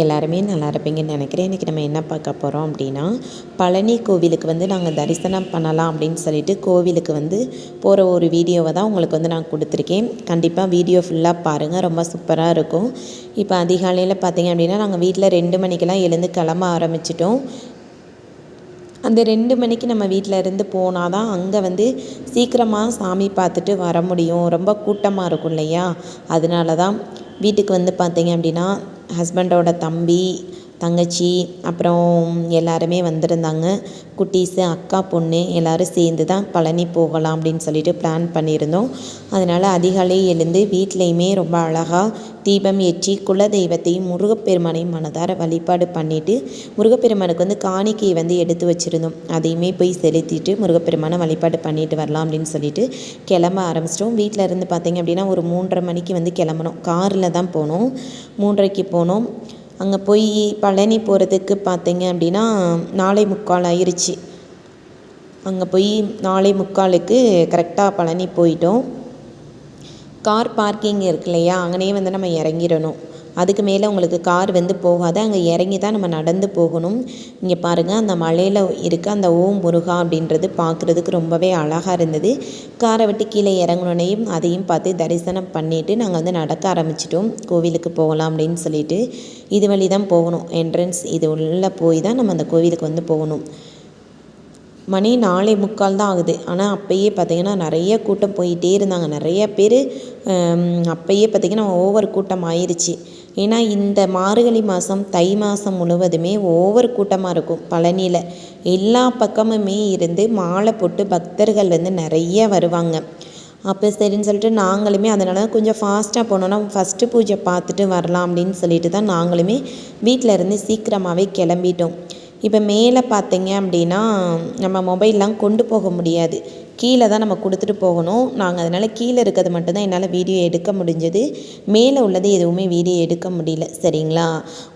எல்லாருமே நல்லா இருப்பீங்கன்னு நினைக்கிறேன். இன்றைக்கி நம்ம என்ன பார்க்க போகிறோம் அப்படின்னா பழனி கோவிலுக்கு வந்து நாங்கள் தரிசனம் பண்ணலாம் அப்படின்னு சொல்லிட்டு கோவிலுக்கு வந்து போகிற ஒரு வீடியோவை தான் உங்களுக்கு வந்து நான் கொடுத்துருக்கேன். கண்டிப்பாக வீடியோ ஃபுல்லாக பாருங்கள் ரொம்ப சூப்பராக இருக்கும். இப்போ அதிகாலையில் பார்த்தீங்க அப்படின்னா நாங்கள் வீட்டில் ரெண்டு மணிக்கெல்லாம் எழுந்து கிளம்ப ஆரம்பிச்சிட்டோம். அந்த ரெண்டு மணிக்கு நம்ம வீட்டில் இருந்து போனால் தான் அங்கே வந்து சீக்கிரமாக சாமி பார்த்துட்டு வர முடியும். ரொம்ப கூட்டமாக இருக்கும் இல்லையா? அதனால தான் வீட்டுக்கு வந்து பார்த்தீங்க அப்படின்னா ஹஸ்பண்டோட தம்பி தங்கச்சி அப்புறம் எல்லாருமே வந்திருந்தாங்க. குட்டீஸு அக்கா பொண்ணு எல்லோரும் சேர்ந்து தான் பழனி போகலாம் அப்படின்னு சொல்லிட்டு பிளான் பண்ணியிருந்தோம். அதனால் அதிகாலை எழுந்து வீட்லேயுமே ரொம்ப அழகாக தீபம் ஏற்றி குலதெய்வத்தையும் முருகப்பெருமானையும் மனதார வழிபாடு பண்ணிவிட்டு முருகப்பெருமானுக்கு வந்து காணிக்கையை வந்து எடுத்து வச்சுருந்தோம். அதையுமே போய் செலுத்திட்டு முருகப்பெருமானை வழிபாடு பண்ணிட்டு வரலாம் அப்படின்னு சொல்லிட்டு கிளம்ப ஆரம்பிச்சிட்டோம். வீட்டில் இருந்து பார்த்திங்க அப்படின்னா ஒரு மூன்றரை மணிக்கு வந்து கிளம்பணும் காரில் தான் போனோம். மூன்றரைக்கு போனோம். அங்கே போய் பழனி போகிறதுக்கு பார்த்தீங்க அப்படின்னா நாளை முக்கால் ஆயிடுச்சு அங்கே போய் நாளை முக்காலுக்கு கரெக்டாக பழனி போயிட்டோம். கார் பார்க்கிங் இருக்கு இல்லையா? அங்கேனே வந்து நம்ம இறங்கிடணும். அதுக்கு மேலே உங்களுக்கு கார் வந்து போகாது. அங்கே இறங்கி தான் நம்ம நடந்து போகணும். இங்கே பாருங்கள் அந்த மலையில் இருக்க அந்த ஓம் முருகா அப்படின்றது பார்க்குறதுக்கு ரொம்பவே அழகாக இருந்தது. காரை விட்டு கீழே இறங்கினோனையும் அதையும் பார்த்து தரிசனம் பண்ணிவிட்டு நாங்கள் வந்து நடக்க ஆரம்பிச்சிட்டோம். கோவிலுக்கு போகலாம் அப்படின்னு சொல்லிட்டு இது வழி தான் போகணும். என்ட்ரன்ஸ் இது உள்ளே போய் தான் நம்ம அந்த கோவிலுக்கு வந்து போகணும். மணி நாலே முக்கால் தான் ஆகுது. ஆனால் அப்போயே பார்த்திங்கன்னா நிறைய கூட்டம் போயிட்டே இருந்தாங்க. நிறைய பேர் அப்போயே பார்த்திங்கன்னா ஓவர் கூட்டம் ஆயிடுச்சு ஏன்னா இந்த மார்கழி மாதம் தை மாதம் முழுவதுமே ஓவர் கூட்டமாக இருக்கும். பழனியில் எல்லா பக்கமுமே இருந்து மாலை போட்டு பக்தர்கள் வந்து நிறைய வருவாங்க. அப்போ சரின்னு சொல்லிட்டு நாங்களுமே அதனால் கொஞ்சம் ஃபாஸ்ட்டாக போனோன்னா ஃபஸ்ட்டு பூஜை பார்த்துட்டு வரலாம் அப்படின்னு சொல்லிட்டு தான் நாங்களுமே வீட்டில் இருந்து சீக்கிரமாகவே கிளம்பிட்டோம். இப்போ மேலே பார்த்தீங்க அப்படின்னா நம்ம மொபைல்லாம் கொண்டு போக முடியாது. கீழே தான் நம்ம கொடுத்துட்டு போகணும். நாங்கள் அதனால் கீழே இருக்கிறது மட்டும்தான் என்னால் வீடியோ எடுக்க முடிஞ்சது. மேலே உள்ளது எதுவுமே வீடியோ எடுக்க முடியல. சரிங்களா?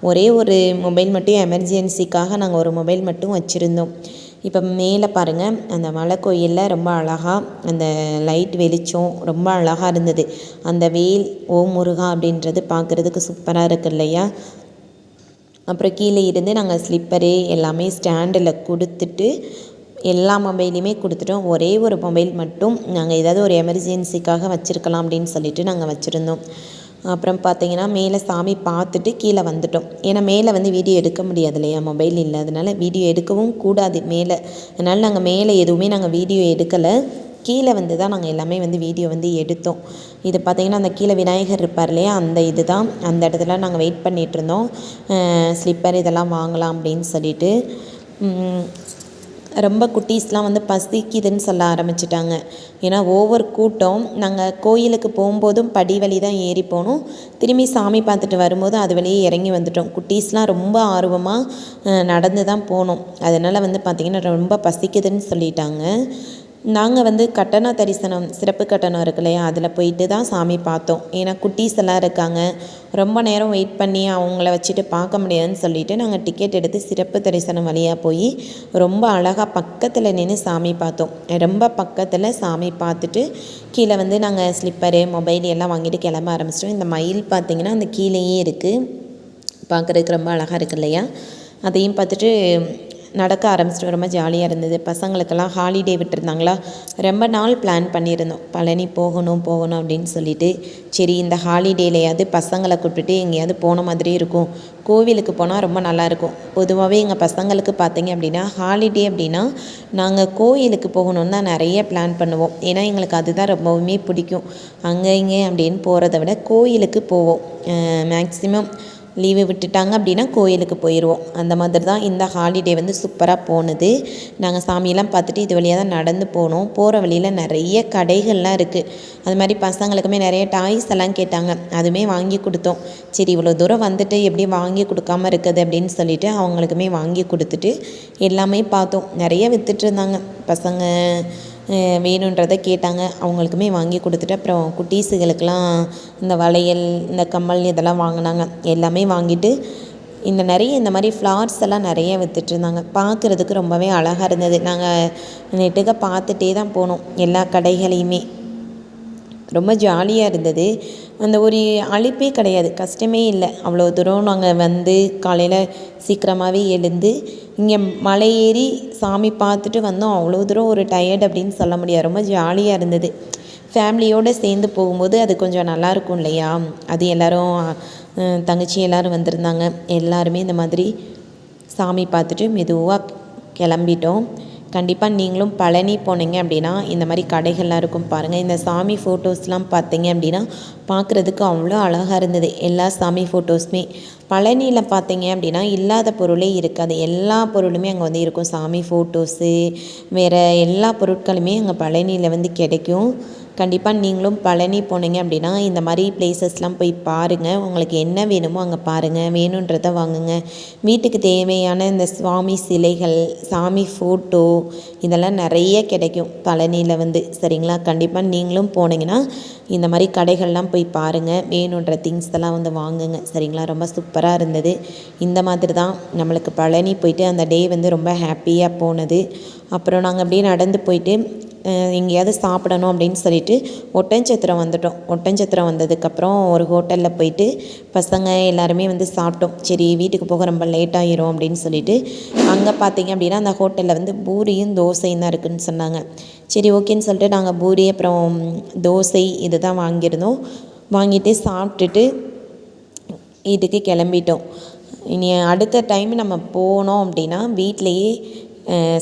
ஒரே ஒரு மொபைல் மட்டும் எமர்ஜென்சிக்காக நாங்கள் ஒரு மொபைல் மட்டும் வச்சுருந்தோம். இப்போ மேலே பாருங்கள் அந்த மலை கோயிலில் ரொம்ப அழகாக அந்த லைட் வெளிச்சம் ரொம்ப அழகாக இருந்தது. அந்த வேல் ஓம் முருகா அப்படின்றது பார்க்குறதுக்கு சூப்பராக இருக்குது இல்லையா? அப்புறம் கீழே இருந்து நாங்கள் ஸ்லிப்பரு எல்லாமே ஸ்டாண்டில் கொடுத்துட்டு எல்லா மொபைலையுமே கொடுத்துட்டோம். ஒரே ஒரு மொபைல் மட்டும் நாங்கள் ஏதாவது ஒரு எமர்ஜென்சிக்காக வச்சுருக்கலாம் அப்படின்னு சொல்லிட்டு நாங்கள் வச்சுருந்தோம். அப்புறம் பார்த்தீங்கன்னா மேலே சாமி பார்த்துட்டு கீழே வந்துட்டோம். ஏன்னா மேலே வந்து வீடியோ எடுக்க முடியாது இல்லையா? மொபைல் இல்லாதனால வீடியோ எடுக்கவும் கூடாது. மேலே அதனால் நாங்கள் மேலே எதுவுமே நாங்கள் வீடியோ எடுக்கலை. கீழே வந்து தான் நாங்கள் எல்லாமே வந்து வீடியோ வந்து எடுத்தோம். இது பார்த்திங்கன்னா அந்த கீழே விநாயகர் இருப்பார் இல்லையா? அந்த இது தான் அந்த இடத்துல நாங்கள் வெயிட் பண்ணிகிட்ருந்தோம் ஸ்லிப்பர் இதெல்லாம் வாங்கலாம் அப்படின்னு சொல்லிட்டு. ரொம்ப குட்டீஸ்லாம் வந்து பசிக்குதுன்னு சொல்ல ஆரம்பிச்சிட்டாங்க. ஏன்னா ஓவர் கூட்டம் நாங்கள் கோயிலுக்கு போகும்போதும் படி வழி தான் ஏறி போனோம். திரும்பி சாமி பார்த்துட்டு வரும்போது அது வழியே இறங்கி வந்துட்டோம். குட்டீஸ்லாம் ரொம்ப ஆர்வமாக நடந்து தான் போனோம். அதனால் வந்து பார்த்திங்கன்னா ரொம்ப பசிக்குதுன்னு சொல்லிட்டாங்க. நாங்கள் வந்து கட்டண தரிசனம் சிறப்பு கட்டணம் இருக்கு இல்லையா? அதில் போயிட்டு தான் சாமி பார்த்தோம். ஏன்னா குட்டீஸ் எல்லாம் இருக்காங்க. ரொம்ப நேரம் வெயிட் பண்ணி அவங்கள வச்சுட்டு பார்க்க முடியாதுன்னு சொல்லிவிட்டு நாங்கள் டிக்கெட் எடுத்து சிறப்பு தரிசனம் வழியாக போய் ரொம்ப அழகாக பக்கத்தில் நின்று சாமி பார்த்தோம். ரொம்ப பக்கத்தில் சாமி பார்த்துட்டு கீழே வந்து நாங்கள் ஸ்லிப்பரு மொபைல் எல்லாம் வாங்கிட்டு கிளம்ப ஆரம்பிச்சிட்டோம். இந்த மயில் பார்த்திங்கன்னா அந்த கீழேயே இருக்குது பார்க்குறதுக்கு ரொம்ப அழகாக இருக்கு இல்லையா? அதையும் பார்த்துட்டு நடக்க ஆரம்பிச்சிட்டு ரொம்ப ஜாலியாக இருந்தது. பசங்களுக்கெல்லாம் ஹாலிடே விட்டுருந்தாங்களா? ரொம்ப நாள் பிளான் பண்ணியிருந்தோம். பழனி போகணும் போகணும் அப்படின்னு சொல்லிட்டு. சரி இந்த ஹாலிடேலையாவது பசங்களை கூப்பிட்டுட்டு எங்கேயாவது போன மாதிரி இருக்கும். கோவிலுக்கு போனால் ரொம்ப நல்லாயிருக்கும் பொதுவாகவே எங்கள் பசங்களுக்கு பார்த்தீங்க அப்படின்னா ஹாலிடே அப்படின்னா நாங்கள் கோயிலுக்கு போகணுன்னு தான் நிறைய பிளான் பண்ணுவோம். ஏன்னா எங்களுக்கு அதுதான் ரொம்பவுமே பிடிக்கும். அங்கே இங்கே அப்படின்னு போகிறத விட கோயிலுக்கு போவோம். மேக்ஸிமம் லீவு விட்டுட்டாங்க அப்படின்னா கோயிலுக்கு போயிடுவோம் அந்த மாதிரி தான் இந்த ஹாலிடே வந்து சூப்பராக போனது. நாங்கள் சாமியெல்லாம் பார்த்துட்டு இது வழியாக தான் நடந்து போனோம். போகிற வழியில் நிறைய கடைகள்லாம் இருக்குது அது மாதிரி பசங்களுக்குமே நிறைய டாய்ஸ் எல்லாம் கேட்டாங்க. அதுவுமே வாங்கி கொடுத்தோம். சரி இவ்வளோ தூரம் வந்துட்டு எப்படி வாங்கி கொடுக்காம இருக்குது அப்படின்னு சொல்லிட்டு அவங்களுக்குமே வாங்கி கொடுத்துட்டு எல்லாமே பார்த்தோம். நிறைய விற்றுட்டு இருந்தாங்க. பசங்க வேணுன்றதை கேட்டாங்க. அவங்களுக்குமே வாங்கி கொடுத்துட்டு அப்புறம் குட்டீஸுகளுக்கெல்லாம் இந்த வளையல் இந்த கம்மல் இதெல்லாம் வாங்கினாங்க. எல்லாமே வாங்கிட்டு இந்த நிறைய இந்த மாதிரி ஃப்ளார்ஸ் எல்லாம் நிறைய விற்றுட்ருந்தாங்க பார்க்குறதுக்கு ரொம்பவே அழகாக இருந்தது. நாங்கள் நெட்டுக்க பார்த்துட்டே தான் போனோம். எல்லா கடைகளையுமே. ரொம்ப ஜாலியாக இருந்தது. அந்த ஒரு அழிப்பே கிடையாது. கஷ்டமே இல்லை. அவ்வளோ தூரம் நாங்கள் வந்து காலையில் சீக்கிரமாகவே எழுந்து இங்கே மலை ஏறி சாமி பார்த்துட்டு வந்தோம். அவ்வளோ தூரம் ஒரு டயர்ட் அப்படின்னு சொல்ல முடியாது. ரொம்ப ஜாலியாக இருந்தது. ஃபேமிலியோடு சேர்ந்து போகும்போது அது கொஞ்சம் நல்லாயிருக்கும் இல்லையா? அது எல்லோரும் தங்கச்சி எல்லோரும் வந்திருந்தாங்க. எல்லாருமே இந்த மாதிரி சாமி பார்த்துட்டு மெதுவாக கிளம்பிட்டோம். கண்டிப்பாக நீங்களும் பழனி போனீங்க அப்படின்னா இந்த மாதிரி கடைகள்லாம் இருக்கும் பாருங்கள் இந்த சாமி ஃபோட்டோஸ்லாம் பார்த்தீங்க அப்படின்னா பார்க்குறதுக்கு அவ்வளோ அழகாக இருந்தது. எல்லா சாமி ஃபோட்டோஸுமே பழனியில் பார்த்தீங்க அப்படின்னா இல்லாத பொருளே இருக்காது. எல்லா பொருளுமே அங்கே வந்து இருக்கும். சாமி ஃபோட்டோஸு வேறு எல்லா பொருட்களுமே அங்கே பழனியில் வந்து கிடைக்கும். கண்டிப்பாக நீங்களும் பழனி போனீங்க அப்படின்னா இந்த மாதிரி பிளேசஸ்லாம் போய் பாருங்கள் உங்களுக்கு என்ன வேணுமோ அங்கே பாருங்கள் வேணுன்றதை வாங்குங்க. வீட்டுக்கு தேவையான இந்த சுவாமி சிலைகள் சாமி ஃபோட்டோ இதெல்லாம் நிறைய கிடைக்கும் பழனியில் வந்து. சரிங்களா? கண்டிப்பாக நீங்களும் போனீங்கன்னா இந்த மாதிரி கடைகள்லாம் போய் பாருங்கள் வேணுன்ற திங்ஸ் எல்லாம் வந்து வாங்குங்க. சரிங்களா? ரொம்ப சூப்பராக இருந்தது. இந்த மாதிரி தான் நம்மளுக்கு பழனி போயிட்டு அந்த டே வந்து ரொம்ப ஹாப்பியாக போனது. அப்புறம் நாங்கள் அப்படியே நடந்து போயிட்டு எங்கேயாவது சாப்பிடணும் அப்படின்னு சொல்லிட்டு ஒட்டஞ்சத்திரம் வந்துட்டோம். ஒட்டஞ்சத்திரம் வந்ததுக்கப்புறம் ஒரு ஹோட்டலில் போயிட்டு பசங்க எல்லாருமே வந்து சாப்பிட்டோம். சரி வீட்டுக்கு போக ரொம்ப லேட் ஆகிரும் அப்படின்னு சொல்லிட்டு அங்கே பார்த்தீங்க அப்படின்னா அந்த ஹோட்டலில் வந்து பூரியும் தோசையும் தான் இருக்குதுன்னு சொன்னாங்க. சரி ஓகேன்னு சொல்லிட்டு நாங்கள் பூரி அப்புறம் தோசை இது தான் வாங்கியிருந்தோம். வாங்கிட்டு சாப்பிட்டுட்டு வீட்டுக்கு கிளம்பிட்டோம். இனி அடுத்த டைம் நம்ம போனோம் அப்படின்னா வீட்டிலையே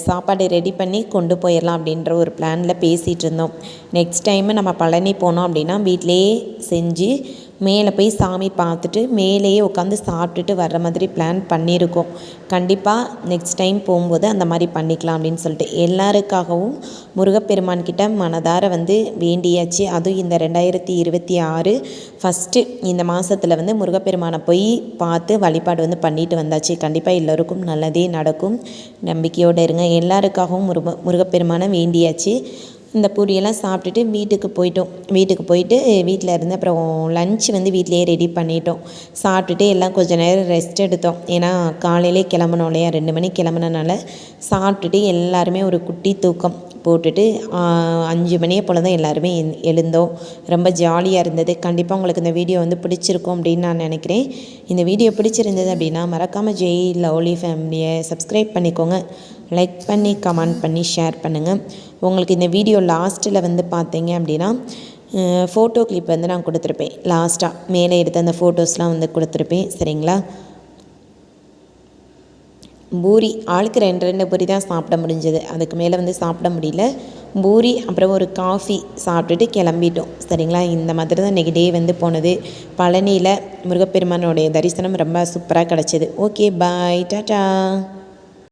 சாப்பாடு ரெடி பண்ணி கொண்டு போயிடலாம் அப்படின்ற ஒரு பிளானில் பேசிகிட்டு இருந்தோம். நெக்ஸ்ட் டைமு நம்ம பழனி போனோம் அப்படின்னா வீட்டிலையே செஞ்சு மேலே போய் சாமி பார்த்துட்டு மேலேயே உட்காந்து சாப்பிட்டுட்டு வர்ற மாதிரி பிளான் பண்ணியிருக்கோம். கண்டிப்பாக நெக்ஸ்ட் டைம் போகும்போது அந்த மாதிரி பண்ணிக்கலாம் அப்படின்னு சொல்லிட்டு. எல்லாருக்காகவும் முருகப்பெருமான்கிட்ட மனதார வந்து வேண்டியாச்சு. அதுவும் இந்த ரெண்டாயிரத்தி இருபத்தி ஆறு ஃபஸ்ட்டு இந்த மாதத்தில் வந்து முருகப்பெருமானை போய் பார்த்து வழிபாடு வந்து பண்ணிட்டு வந்தாச்சு. கண்டிப்பாக எல்லோருக்கும் நல்லதே நடக்கும். நம்பிக்கையோடு இருங்க. எல்லாருக்காகவும் முருக முருகப்பெருமானை வேண்டியாச்சு. இந்த பூரியெல்லாம் சாப்பிட்டுட்டு வீட்டுக்கு போயிட்டோம். வீட்டுக்கு போயிட்டு வீட்டில் இருந்து அப்புறம் லஞ்ச் வந்து வீட்லேயே ரெடி பண்ணிட்டோம். சாப்பிட்டுட்டு எல்லாம் கொஞ்சம் நேரம் ரெஸ்ட் எடுத்தோம். ஏன்னா காலையிலே கிளம்பணும் இல்லையா? ரெண்டு மணிக்கு கிளம்புனனால சாப்பிட்டுட்டு எல்லாருமே ஒரு குட்டி தூக்கம். போட்டுட்டு அஞ்சு மணியை போல் தான் எல்லாருமே எழுந்தோம். ரொம்ப ஜாலியாக இருந்தது. கண்டிப்பாக உங்களுக்கு இந்த வீடியோ வந்து பிடிச்சிருக்கும் அப்படின்னு நான் நினைக்கிறேன். இந்த வீடியோ பிடிச்சிருந்தது அப்படின்னா மறக்காமல் ஜெய் லவ்லி ஃபேமிலியை சப்ஸ்கிரைப் பண்ணிக்கோங்க. லைக் பண்ணி கமெண்ட் பண்ணி ஷேர் பண்ணுங்கள் உங்களுக்கு இந்த வீடியோ லாஸ்ட்டில் வந்து பார்த்தீங்க அப்படின்னா ஃபோட்டோ கிளிப் வந்து நான் கொடுத்துருப்பேன். லாஸ்ட்டாக மேலே எடுத்த அந்த ஃபோட்டோஸ்லாம் வந்து கொடுத்துருப்பேன். சரிங்களா? பூரி ஆளுக்கு ரெண்டு ரெண்டு பூரி தான் சாப்பிட முடிஞ்சது. அதுக்கு மேலே வந்து சாப்பிட முடியல. பூரி அப்புறம் ஒரு காஃபி சாப்பிட்டுட்டு கிளம்பிட்டோம். சரிங்களா? இந்த மாதிரி தான் இன்றைக்கி டே வந்து போனது. பழனியில் முருகப்பெருமானுடைய தரிசனம் ரொம்ப சூப்பராக கிடச்சிது. Okay bye tata